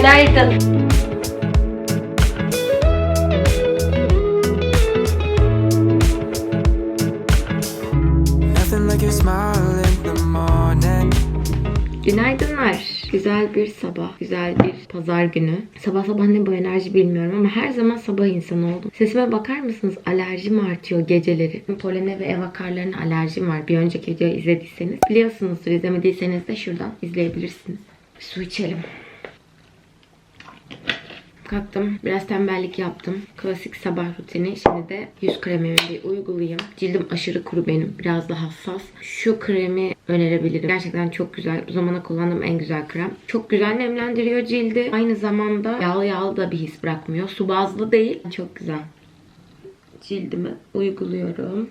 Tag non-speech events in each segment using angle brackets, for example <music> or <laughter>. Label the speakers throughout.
Speaker 1: Günaydın.
Speaker 2: Nothing like your smile in the morning.
Speaker 1: Günaydınlar. Güzel bir sabah, güzel bir pazar günü. Sabah sabah ne bu enerji bilmiyorum ama her zaman sabah insanı oldum. Sesime bakar mısınız? Alerjim artıyor geceleri. Polene ve ev akarlarına alerjim var. Bir önceki videoyu izlediyseniz biliyorsunuzdur. İzlemediyseniz de şuradan izleyebilirsiniz. Su içelim. Kalktım. Biraz tembellik yaptım. Klasik sabah rutini. Şimdi de yüz kremimi bir uygulayayım. Cildim aşırı kuru benim. Biraz da hassas. Şu kremi önerebilirim. Gerçekten çok güzel. Bu zamana kullandığım en güzel krem. Çok güzel nemlendiriyor cildi. Aynı zamanda yağlı yağlı da bir his bırakmıyor. Su bazlı değil. Çok güzel. Cildimi uyguluyorum.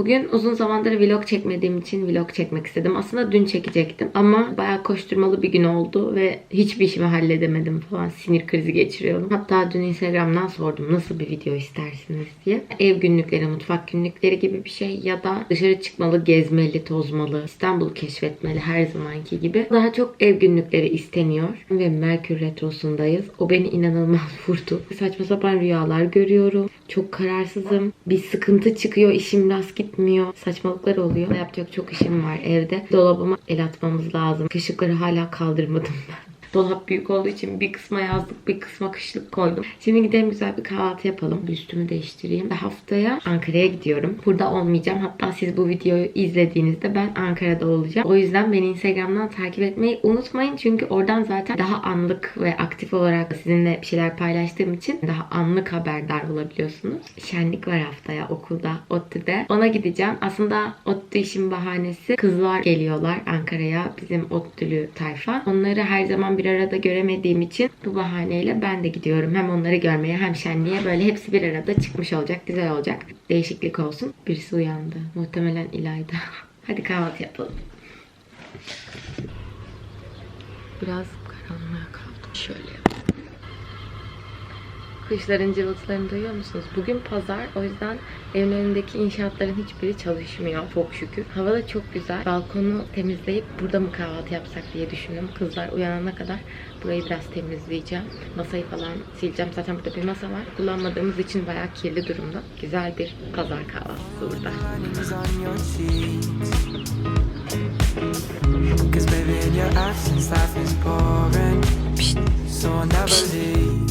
Speaker 1: Bugün uzun zamandır vlog çekmediğim için vlog çekmek istedim. Aslında dün çekecektim ama bayağı koşturmalı bir gün oldu ve hiçbir işimi halledemedim falan. Sinir krizi geçiriyorum. Hatta dün Instagram'dan sordum nasıl bir video istersiniz diye. Ev günlükleri, mutfak günlükleri gibi bir şey ya da dışarı çıkmalı, gezmeli, tozmalı, İstanbul'u keşfetmeli her zamanki gibi. Daha çok ev günlükleri isteniyor ve Merkür Retrosu'ndayız. O beni inanılmaz <laughs> vurdu. Saçma sapan rüyalar görüyorum. Çok kararsızım. Bir sıkıntı çıkıyor, işim rast gitmiyor. Saçmalıklar oluyor. Yapacak çok işim var evde. Dolabıma el atmamız lazım. Kışıkları hala kaldırmadım ben. Dolap büyük olduğu için bir kısma yazlık bir kısma kışlık koydum. Şimdi gidelim güzel bir kahvaltı yapalım. Üstümü değiştireyim. Ve haftaya Ankara'ya gidiyorum. Burada olmayacağım. Hatta siz bu videoyu izlediğinizde ben Ankara'da olacağım. O yüzden beni Instagram'dan takip etmeyi unutmayın. Çünkü oradan zaten daha anlık ve aktif olarak sizinle bir şeyler paylaştığım için daha anlık haberdar olabiliyorsunuz. Şenlik var haftaya okulda, ODTÜ'de. Ona gideceğim. Aslında ODTÜ işin bahanesi kızlar geliyorlar Ankara'ya. Bizim ODTÜ'lü tayfa. Onları her zaman bir arada göremediğim için bu bahaneyle ben de gidiyorum. Hem onları görmeye hem şenliğe böyle hepsi bir arada çıkmış olacak. Güzel olacak. Değişiklik olsun. Birisi uyandı. Muhtemelen İlayda. <laughs> Hadi kahvaltı yapalım. Biraz karanlığa kaldım. Şöyle Kuşların cıvıltılarını duyuyor musunuz? Bugün pazar. O yüzden evin önündeki inşaatların hiçbiri çalışmıyor. Çok şükür. Hava da çok güzel. Balkonu temizleyip burada mı kahvaltı yapsak diye düşündüm. Kızlar uyanana kadar burayı biraz temizleyeceğim. Masayı falan sileceğim. Zaten burada bir masa var. Kullanmadığımız için bayağı kirli durumda. Güzel bir pazar kahvaltısı burada.
Speaker 2: Cause baby.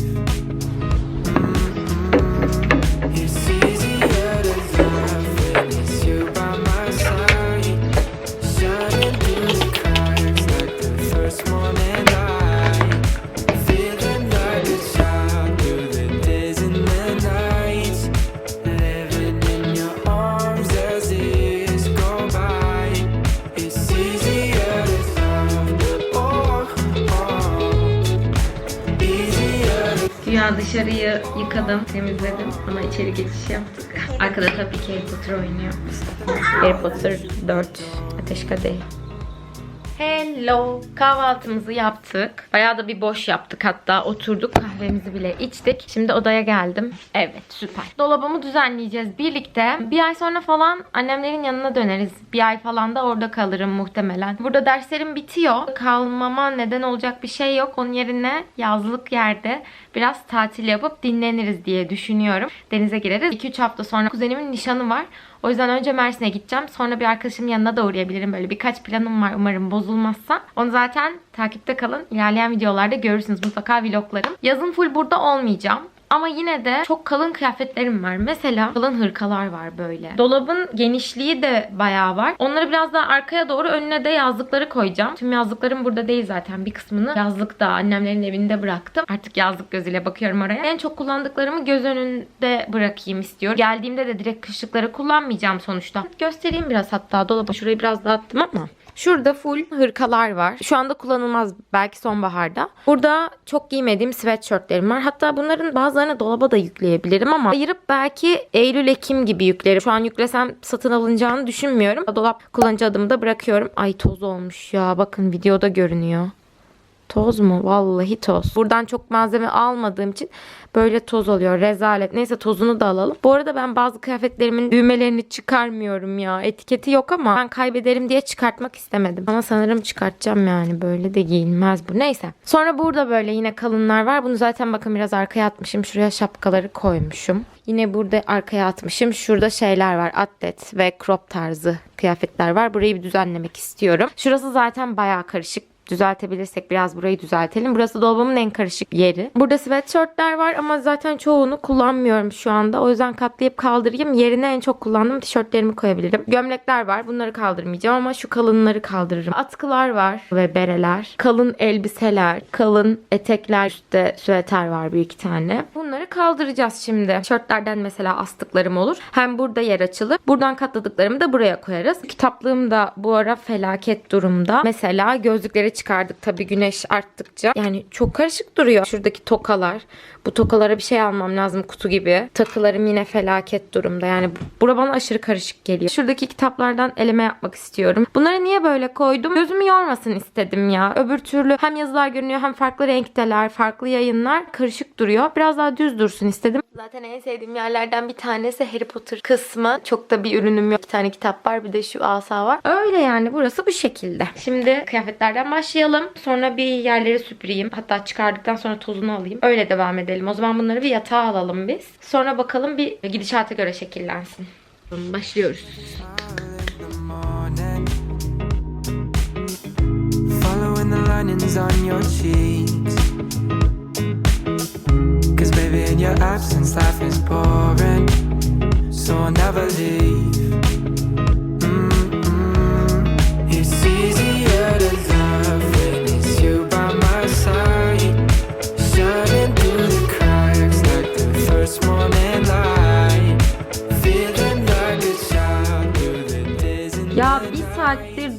Speaker 1: moment dışarıyı yıkadım, temizledim ama içeri geçiş yaptık. Arkada tabii ki Harry Potter oynuyor. Harry Potter 4 Ateş Kadehi. Hello. Kahvaltımızı yaptık. Bayağı da bir boş yaptık hatta. Oturduk kahvemizi bile içtik. Şimdi odaya geldim. Evet süper. Dolabımı düzenleyeceğiz birlikte. Bir ay sonra falan annemlerin yanına döneriz. Bir ay falan da orada kalırım muhtemelen. Burada derslerim bitiyor. Kalmama neden olacak bir şey yok. Onun yerine yazlık yerde biraz tatil yapıp dinleniriz diye düşünüyorum. Denize gireriz. 2-3 hafta sonra kuzenimin nişanı var. O yüzden önce Mersin'e gideceğim. Sonra bir arkadaşımın yanına da uğrayabilirim. Böyle birkaç planım var umarım bozulmazsa. Onu zaten takipte kalın. İlerleyen videolarda görürsünüz mutlaka vloglarım. Yazın full burada olmayacağım. Ama yine de çok kalın kıyafetlerim var. Mesela kalın hırkalar var böyle. Dolabın genişliği de bayağı var. Onları biraz daha arkaya doğru önüne de yazlıkları koyacağım. Tüm yazlıklarım burada değil zaten. Bir kısmını yazlıkta annemlerin evinde bıraktım. Artık yazlık gözüyle bakıyorum oraya. En çok kullandıklarımı göz önünde bırakayım istiyorum. Geldiğimde de direkt kışlıkları kullanmayacağım sonuçta. Göstereyim biraz hatta dolabı. Şurayı biraz dağıttım ama. Şurada full hırkalar var. Şu anda kullanılmaz belki sonbaharda. Burada çok giymediğim sweatshirtlerim var. Hatta bunların bazılarını dolaba da yükleyebilirim ama ayırıp belki Eylül-Ekim gibi yüklerim. Şu an yüklesem satın alınacağını düşünmüyorum. Dolap kullanıcı adımı da bırakıyorum. Ay toz olmuş ya. Bakın videoda görünüyor. Toz mu? Vallahi toz. Buradan çok malzeme almadığım için böyle toz oluyor. Rezalet. Neyse tozunu da alalım. Bu arada ben bazı kıyafetlerimin düğmelerini çıkarmıyorum ya. Etiketi yok ama ben kaybederim diye çıkartmak istemedim. Ama sanırım çıkartacağım yani. Böyle de giyilmez bu. Neyse. Sonra burada böyle yine kalınlar var. Bunu zaten bakın biraz arkaya atmışım. Şuraya şapkaları koymuşum. Yine burada arkaya atmışım. Şurada şeyler var. Atlet ve crop tarzı kıyafetler var. Burayı bir düzenlemek istiyorum. Şurası zaten bayağı karışık düzeltebilirsek biraz burayı düzeltelim. Burası dolabımın en karışık yeri. Burada sweatshirtler var ama zaten çoğunu kullanmıyorum şu anda. O yüzden katlayıp kaldırayım. Yerine en çok kullandığım tişörtlerimi koyabilirim. Gömlekler var. Bunları kaldırmayacağım ama şu kalınları kaldırırım. Atkılar var ve bereler. Kalın elbiseler, kalın etekler, üstte süveter var bir iki tane. Bunları kaldıracağız şimdi. Tişörtlerden mesela astıklarım olur. Hem burada yer açılır. Buradan katladıklarımı da buraya koyarız. Kitaplığım da bu ara felaket durumda. Mesela gözlükleri çıkardık tabii güneş arttıkça. Yani çok karışık duruyor. Şuradaki tokalar. Bu tokalara bir şey almam lazım kutu gibi. Takılarım yine felaket durumda. Yani bura bana aşırı karışık geliyor. Şuradaki kitaplardan eleme yapmak istiyorum. Bunları niye böyle koydum? Gözümü yormasın istedim ya. Öbür türlü hem yazılar görünüyor hem farklı renkteler, farklı yayınlar karışık duruyor. Biraz daha düz dursun istedim. Zaten en sevdiğim yerlerden bir tanesi Harry Potter kısmı. Çok da bir ürünüm yok. Bir tane kitap var bir de şu asa var. Öyle yani burası bu şekilde. Şimdi kıyafetlerden başlayalım. Sonra bir yerleri süpüreyim. Hatta çıkardıktan sonra tozunu alayım. Öyle devam edelim. O zaman bunları bir yatağa alalım biz. Sonra bakalım bir gidişata göre şekillensin. Başlıyoruz.
Speaker 2: linings on your cheeks. Cause baby, in your absence, life is boring. So I'll never leave.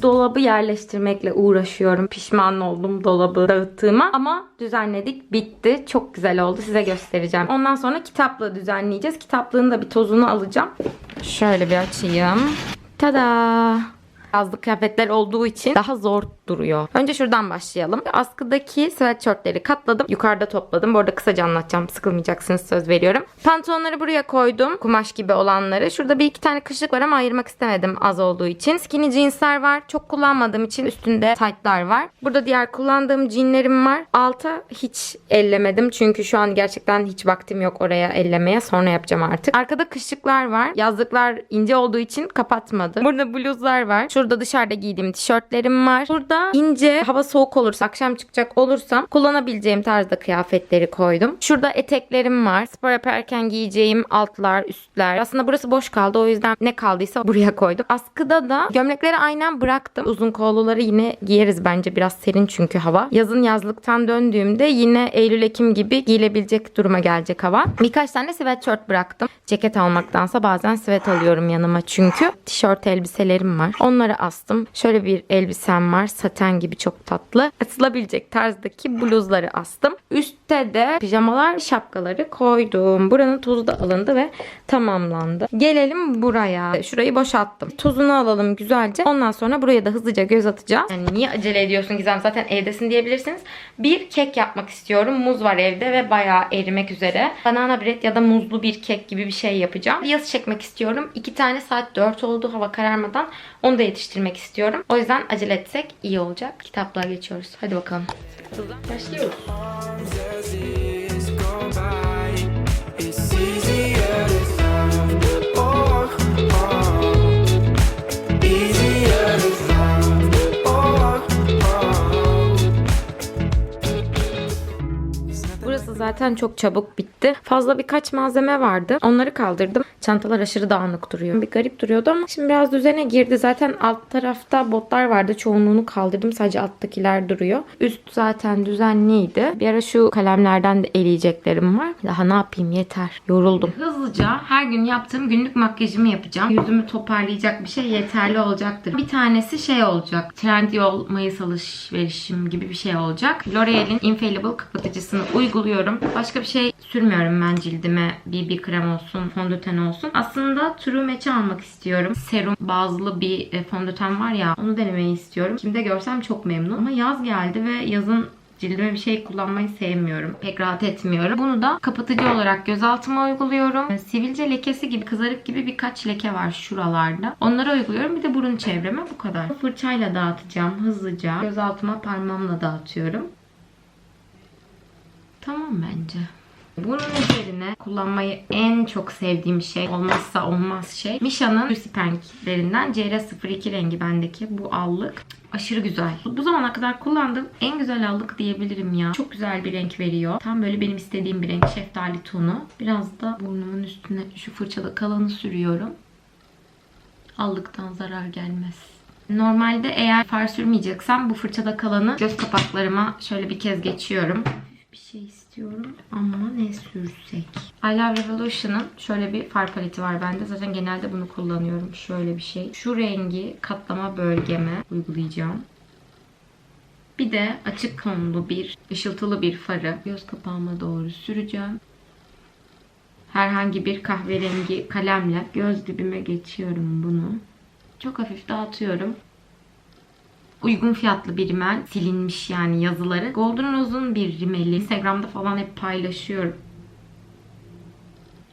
Speaker 1: Dolabı yerleştirmekle uğraşıyorum. Pişman oldum dolabı dağıttığıma ama düzenledik. Bitti. Çok güzel oldu. Size göstereceğim. Ondan sonra kitaplığı düzenleyeceğiz. Kitaplığın da bir tozunu alacağım. Şöyle bir açayım. Tada! Yazlık kıyafetler olduğu için daha zor duruyor. Önce şuradan başlayalım. Askıdaki sweatshirtleri katladım. Yukarıda topladım. Bu arada kısaca anlatacağım. Sıkılmayacaksınız söz veriyorum. Pantolonları buraya koydum. Kumaş gibi olanları. Şurada bir iki tane kışlık var ama ayırmak istemedim az olduğu için. Skinny jeansler var. Çok kullanmadığım için üstünde tight'lar var. Burada diğer kullandığım jeanlerim var. Alta hiç ellemedim. Çünkü şu an gerçekten hiç vaktim yok oraya ellemeye. Sonra yapacağım artık. Arkada kışlıklar var. Yazlıklar ince olduğu için kapatmadım. Burada bluzlar var. Şurada dışarıda giydiğim tişörtlerim var. Burada ince hava soğuk olursa akşam çıkacak olursam kullanabileceğim tarzda kıyafetleri koydum. Şurada eteklerim var. Spor yaparken giyeceğim altlar, üstler. Aslında burası boş kaldı. O yüzden ne kaldıysa <laughs> buraya koydum. Askıda da gömlekleri aynen bıraktım. Uzun kolluları yine giyeriz bence. Biraz serin çünkü hava. Yazın yazlıktan döndüğümde yine Eylül-Ekim gibi giyilebilecek duruma gelecek hava. Birkaç tane sweatshirt bıraktım. Ceket almaktansa bazen sweat alıyorum yanıma çünkü. Tişört elbiselerim var. Onları astım. Şöyle bir elbisem var. Saten gibi çok tatlı. Asılabilecek tarzdaki bluzları astım. Üstte de pijamalar, şapkaları koydum. Buranın tozu da alındı ve tamamlandı. Gelelim buraya. Şurayı boşalttım. Tozunu alalım güzelce. Ondan sonra buraya da hızlıca göz atacağız. Yani niye acele ediyorsun Gizem? Zaten evdesin diyebilirsiniz. Bir kek yapmak istiyorum. Muz var evde ve bayağı erimek üzere. Banana bread ya da muzlu bir kek gibi bir şey yapacağım. Yazı çekmek istiyorum. İki tane saat 4 oldu hava kararmadan. Onu da yetiştirmek istiyorum. O yüzden acele etsek iyi olacak. Kitaplığa geçiyoruz. Hadi bakalım. Başlıyoruz. Jersey. Zaten çok çabuk bitti. Fazla birkaç malzeme vardı. Onları kaldırdım. Çantalar aşırı dağınık duruyor. Bir garip duruyordu ama şimdi biraz düzene girdi. Zaten alt tarafta botlar vardı. Çoğunluğunu kaldırdım. Sadece alttakiler duruyor. Üst zaten düzenliydi. Bir ara şu kalemlerden de eleyeceklerim var. Daha ne yapayım yeter. Yoruldum. Hızlıca her gün yaptığım günlük makyajımı yapacağım. Yüzümü toparlayacak bir şey yeterli olacaktır. Bir tanesi şey olacak. Trendyol Mayıs alışverişim gibi bir şey olacak. L'Oreal'in Infallible kapatıcısını uyguluyorum. Başka bir şey sürmüyorum ben cildime. BB krem olsun, fondöten olsun. Aslında True Match'i almak istiyorum. Serum bazlı bir e, fondöten var ya onu denemeyi istiyorum. Kimde görsem çok memnun. Ama yaz geldi ve yazın Cildime bir şey kullanmayı sevmiyorum. Pek rahat etmiyorum. Bunu da kapatıcı olarak gözaltıma uyguluyorum. Sivilce lekesi gibi, kızarık gibi birkaç leke var şuralarda. Onları uyguluyorum. Bir de burun çevreme bu kadar. Fırçayla dağıtacağım hızlıca. Gözaltıma parmağımla dağıtıyorum. Tamam bence. Bunun üzerine kullanmayı en çok sevdiğim şey, olmazsa olmaz şey. Misha'nın Lucy renklerinden CR02 rengi bendeki bu allık. Aşırı güzel. Bu zamana kadar kullandığım en güzel allık diyebilirim ya. Çok güzel bir renk veriyor. Tam böyle benim istediğim bir renk. Şeftali tonu. Biraz da burnumun üstüne şu fırçada kalanı sürüyorum. Allıktan zarar gelmez. Normalde eğer far sürmeyeceksem bu fırçada kalanı göz kapaklarıma şöyle bir kez geçiyorum. Bir şey istiyorum ama ne sürsek? I Love Revolution'ın şöyle bir far paleti var bende. Zaten genelde bunu kullanıyorum. Şöyle bir şey. Şu rengi katlama bölgeme uygulayacağım. Bir de açık tonlu bir, ışıltılı bir farı göz kapağıma doğru süreceğim. Herhangi bir kahverengi kalemle göz dibime geçiyorum bunu. Çok hafif dağıtıyorum. Uygun fiyatlı bir rimel. Silinmiş yani yazıları. Golden Rose'un bir rimeli. Instagram'da falan hep paylaşıyorum.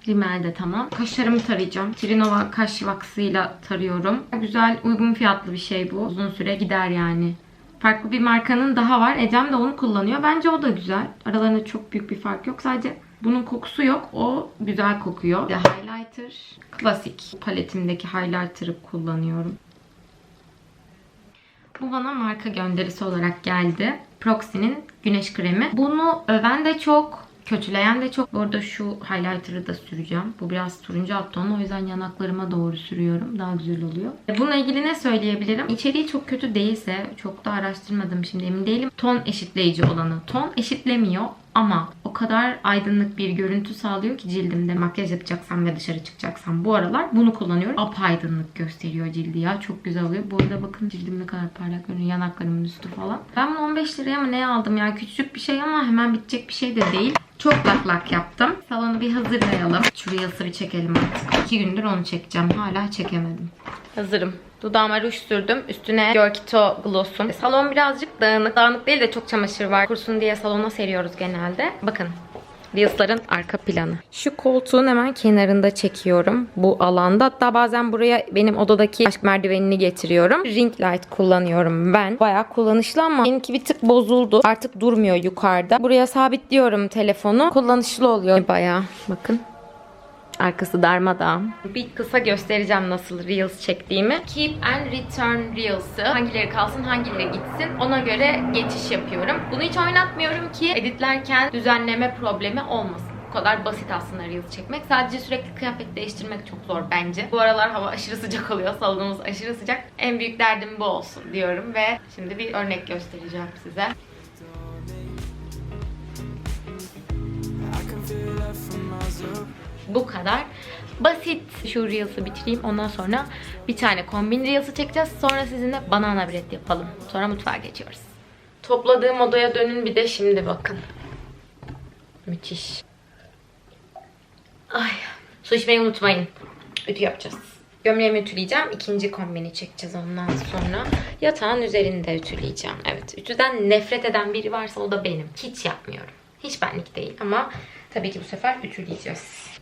Speaker 1: Rimel de tamam. Kaşlarımı tarayacağım. Trinova kaş vaksıyla tarıyorum. Güzel, uygun fiyatlı bir şey bu. Uzun süre gider yani. Farklı bir markanın daha var. Ecem de onu kullanıyor. Bence o da güzel. Aralarında çok büyük bir fark yok. Sadece bunun kokusu yok. O güzel kokuyor. Bir highlighter. Klasik paletimdeki highlighter'ı kullanıyorum. Bu bana marka gönderisi olarak geldi. Proxy'nin güneş kremi. Bunu öven de çok, kötüleyen de çok. Bu arada şu highlighter'ı da süreceğim. Bu biraz turuncu alt. O yüzden yanaklarıma doğru sürüyorum. Daha güzel oluyor. Bununla ilgili ne söyleyebilirim? İçeriği çok kötü değilse, çok da araştırmadım şimdi emin değilim. Ton eşitleyici olanı. Ton eşitlemiyor ama o kadar aydınlık bir görüntü sağlıyor ki cildimde makyaj yapacaksam ve dışarı çıkacaksam bu aralar bunu kullanıyorum. Apaydınlık gösteriyor cildi ya. Çok güzel oluyor. Bu arada bakın cildim ne kadar parlak görünüyor. Yanaklarımın üstü falan. Ben bunu 15 liraya mı ne aldım ya? Küçücük bir şey ama hemen bitecek bir şey de değil. Çok lak lak yaptım. Salonu bir hazırlayalım. Şu Reels'ı bir çekelim artık. İki gündür onu çekeceğim. Hala çekemedim. Hazırım. Dudağıma ruj sürdüm. Üstüne Görkito gloss'um. Salon birazcık dağınık. Dağınık değil de çok çamaşır var. Kursun diye salona seriyoruz genelde. Bakın. Reels'ların arka planı. Şu koltuğun hemen kenarında çekiyorum. Bu alanda. Hatta bazen buraya benim odadaki aşk merdivenini getiriyorum. Ring light kullanıyorum ben. Bayağı kullanışlı ama benimki bir tık bozuldu. Artık durmuyor yukarıda. Buraya sabitliyorum telefonu. Kullanışlı oluyor bayağı. Bakın. Arkası darmadağın. Bir kısa göstereceğim nasıl Reels çektiğimi. Keep and Return Reels'ı. Hangileri kalsın hangileri gitsin ona göre geçiş yapıyorum. Bunu hiç oynatmıyorum ki editlerken düzenleme problemi olmasın. Bu kadar basit aslında Reels çekmek. Sadece sürekli kıyafet değiştirmek çok zor bence. Bu aralar hava aşırı sıcak oluyor. Salonumuz aşırı sıcak. En büyük derdim bu olsun diyorum ve şimdi bir örnek göstereceğim size.
Speaker 2: I can feel it from miles up.
Speaker 1: Bu kadar basit. Şu Reels'ı bitireyim. Ondan sonra bir tane kombin Reels'ı çekeceğiz. Sonra sizinle banana bread yapalım. Sonra mutfağa geçiyoruz. Topladığım odaya dönün bir de şimdi bakın. Müthiş. Ay. Su içmeyi unutmayın. Ütü yapacağız. Gömleğimi ütüleyeceğim. İkinci kombini çekeceğiz ondan sonra. Yatağın üzerinde ütüleyeceğim. Evet. Ütüden nefret eden biri varsa o da benim. Hiç yapmıyorum. Hiç benlik değil ama tabii ki bu sefer ütüleyeceğiz.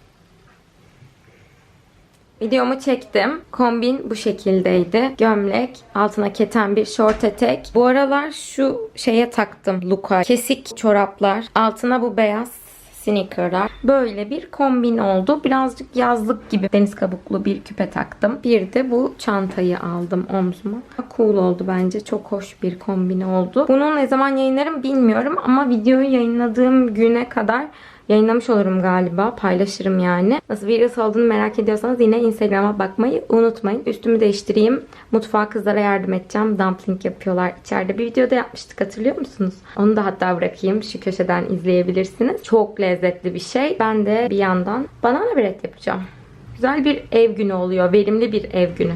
Speaker 1: Videomu çektim. Kombin bu şekildeydi. Gömlek, altına keten bir şort etek. Bu aralar şu şeye taktım Luka. Kesik çoraplar. Altına bu beyaz sneakerlar. Böyle bir kombin oldu. Birazcık yazlık gibi deniz kabuklu bir küpe taktım. Bir de bu çantayı aldım omzuma. Cool oldu bence. Çok hoş bir kombin oldu. Bunu ne zaman yayınlarım bilmiyorum ama videoyu yayınladığım güne kadar yayınlamış olurum galiba. Paylaşırım yani. Nasıl bir Reels olduğunu merak ediyorsanız yine Instagram'a bakmayı unutmayın. Üstümü değiştireyim. Mutfağa kızlara yardım edeceğim. Dumpling yapıyorlar içeride. Bir videoda yapmıştık hatırlıyor musunuz? Onu da hatta bırakayım. Şu köşeden izleyebilirsiniz. Çok lezzetli bir şey. Ben de bir yandan banana bread yapacağım. Güzel bir ev günü oluyor. Verimli bir ev günü.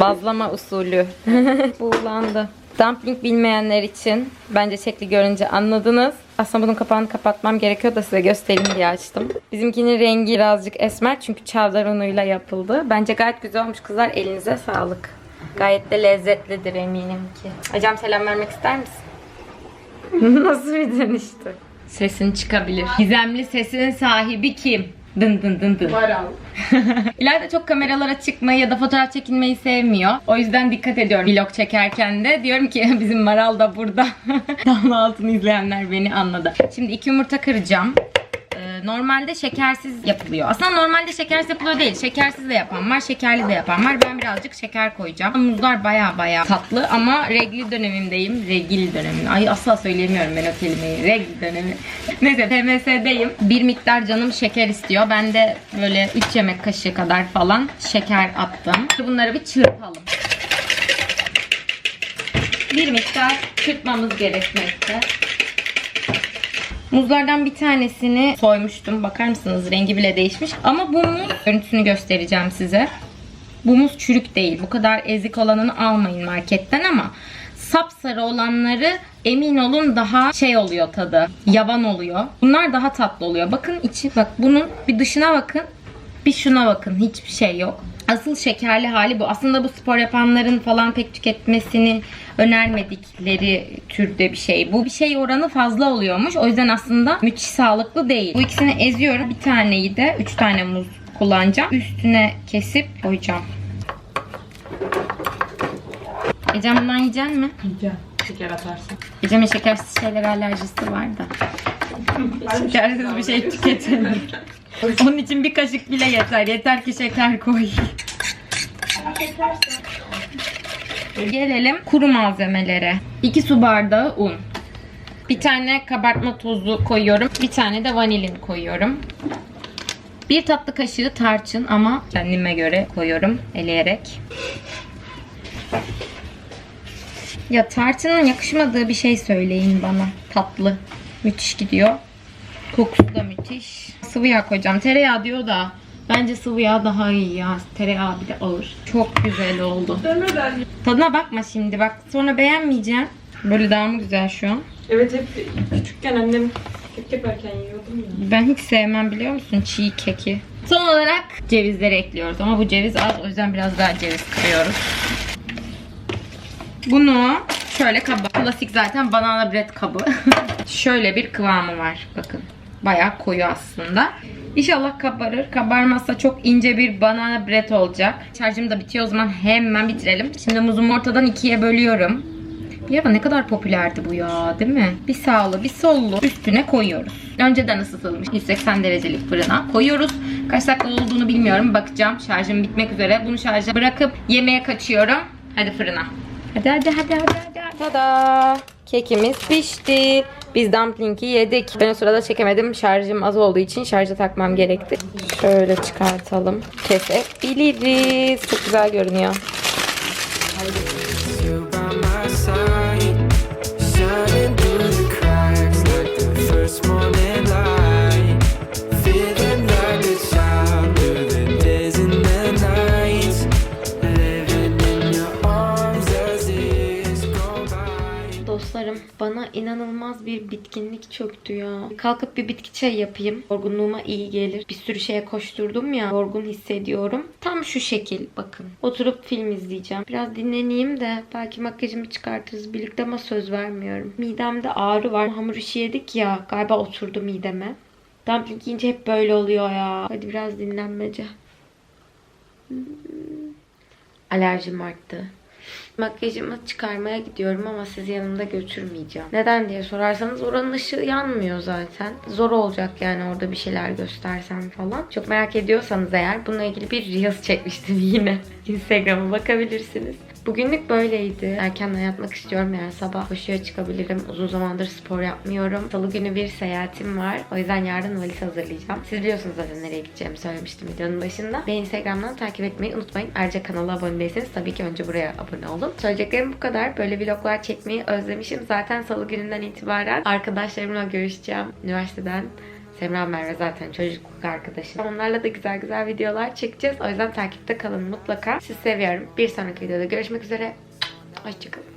Speaker 1: Bazlama usulü. <laughs> Buğulandı. Dumpling bilmeyenler için bence şekli görünce anladınız. Aslında bunun kapağını kapatmam gerekiyor da size göstereyim diye açtım. Bizimkinin rengi birazcık esmer çünkü çavdar unuyla yapıldı. Bence gayet güzel olmuş kızlar. Elinize sağlık. Gayet de lezzetlidir eminim ki. Hocam selam vermek ister misin? <laughs> Nasıl bir dönüştü? Sesin çıkabilir. Gizemli sesin sahibi kim? Dın dın dın dın.
Speaker 3: Var al. <laughs>
Speaker 1: İlayda çok kameralara çıkmayı ya da fotoğraf çekilmeyi sevmiyor. O yüzden dikkat ediyorum vlog çekerken de. Diyorum ki <laughs> bizim Maral da burada. <laughs> Damla altını izleyenler beni anladı. Şimdi iki yumurta kıracağım. Ee, Normalde şekersiz yapılıyor. Aslında normalde şekersiz yapılıyor değil. Şekersiz de yapan var, şekerli de yapan var. Ben birazcık şeker koyacağım. Muzlar baya baya tatlı ama regli dönemimdeyim. Regil dönemim. Ay asla söyleyemiyorum ben o kelimeyi. Regli dönemi. <laughs> Neyse PMS'deyim. Bir miktar canım şeker istiyor. Ben de böyle 3 yemek kaşığı kadar falan şeker attım. Bunları bir çırpalım. Bir miktar çırpmamız gerekmekte. Muzlardan bir tanesini soymuştum. Bakar mısınız? Rengi bile değişmiş. Ama bu muz görüntüsünü göstereceğim size. Bu muz çürük değil. Bu kadar ezik olanını almayın marketten ama sapsarı olanları emin olun daha şey oluyor tadı. Yavan oluyor. Bunlar daha tatlı oluyor. Bakın içi bak bunun bir dışına bakın. Bir şuna bakın. Hiçbir şey yok. Asıl şekerli hali bu. Aslında bu spor yapanların falan pek tüketmesini önermedikleri türde bir şey. Bu bir şey oranı fazla oluyormuş. O yüzden aslında müthiş sağlıklı değil. Bu ikisini eziyorum. Bir taneyi de 3 tane muz kullanacağım. Üstüne kesip koyacağım. Ecem bundan yiyecek mi?
Speaker 3: Yiyeceğim. Şeker atarsın.
Speaker 1: Ecem'in şekersiz şeyler alerjisi var da. Şekersiz bir şey tüketelim. <laughs> Onun için bir kaşık bile yeter. Yeter ki şeker koy. Gelelim kuru malzemelere. 2 su bardağı un. Bir tane kabartma tozu koyuyorum. Bir tane de vanilin koyuyorum. Bir tatlı kaşığı tarçın ama kendime göre koyuyorum eleyerek. Ya tarçının yakışmadığı bir şey söyleyin bana. Tatlı. Müthiş gidiyor. Kokusu da müthiş. Sıvı yağ koyacağım. Tereyağı diyor da bence sıvı yağ daha iyi ya. Tereyağı bile ağır. Çok güzel oldu. Tadına bakma şimdi bak. Sonra beğenmeyeceğim. Böyle daha mı güzel şu an?
Speaker 3: Evet hep küçükken annem kek yaparken yiyordum ya.
Speaker 1: Ben hiç sevmem biliyor musun çiğ keki. Son olarak cevizleri ekliyoruz ama bu ceviz az o yüzden biraz daha ceviz kırıyoruz. Bunu şöyle kaba. Klasik zaten banana bread kabı. <laughs> şöyle bir kıvamı var. Bakın. Bayağı koyu aslında. İnşallah kabarır. Kabarmazsa çok ince bir banana bread olacak. Şarjım da bitiyor o zaman hemen bitirelim. Şimdi muzumu ortadan ikiye bölüyorum. Bir ara ne kadar popülerdi bu ya değil mi? Bir sağlı bir sollu üstüne koyuyoruz. Önceden ısıtılmış 180 derecelik fırına koyuyoruz. Kaç dakika olduğunu bilmiyorum. Bakacağım. Şarjım bitmek üzere. Bunu şarja bırakıp yemeğe kaçıyorum. Hadi fırına. Hadi hadi hadi hadi hadi. Tada! Kekimiz pişti. Biz dumpling'i yedik. Ben o sırada çekemedim. Şarjım az olduğu için şarja takmam gerekti. Şöyle çıkartalım. Kesebiliriz. Çok güzel görünüyor.
Speaker 2: You
Speaker 1: inanılmaz bir bitkinlik çöktü ya. Kalkıp bir bitki çayı yapayım. Yorgunluğuma iyi gelir. Bir sürü şeye koşturdum ya. Yorgun hissediyorum. Tam şu şekil bakın. Oturup film izleyeceğim. Biraz dinleneyim de belki makyajımı çıkartırız birlikte ama söz vermiyorum. Midemde ağrı var. Hamur işi yedik ya. Galiba oturdu mideme. Dumpling yiyince hep böyle oluyor ya. Hadi biraz dinlenmece. Hmm. Alerjim arttı. Makyajımı çıkarmaya gidiyorum ama sizi yanımda götürmeyeceğim. Neden diye sorarsanız oranın ışığı yanmıyor zaten. Zor olacak yani orada bir şeyler göstersem falan. Çok merak ediyorsanız eğer bununla ilgili bir Reels çekmiştim yine. <laughs> Instagram'a bakabilirsiniz. Bugünlük böyleydi. Erkenden yatmak istiyorum yani sabah koşuya çıkabilirim. Uzun zamandır spor yapmıyorum. Salı günü bir seyahatim var. O yüzden yarın valiz hazırlayacağım. Siz biliyorsunuz zaten nereye gideceğimi söylemiştim videonun başında. Beni Instagram'dan takip etmeyi unutmayın. Ayrıca kanala abone değilseniz tabii ki önce buraya abone olun. Söyleyeceklerim bu kadar. Böyle vloglar çekmeyi özlemişim. Zaten salı gününden itibaren arkadaşlarımla görüşeceğim. Üniversiteden Semra Merve zaten çocukluk arkadaşım. Onlarla da güzel güzel videolar çekeceğiz. O yüzden takipte kalın mutlaka. Sizi seviyorum. Bir sonraki videoda görüşmek üzere. Hoşçakalın.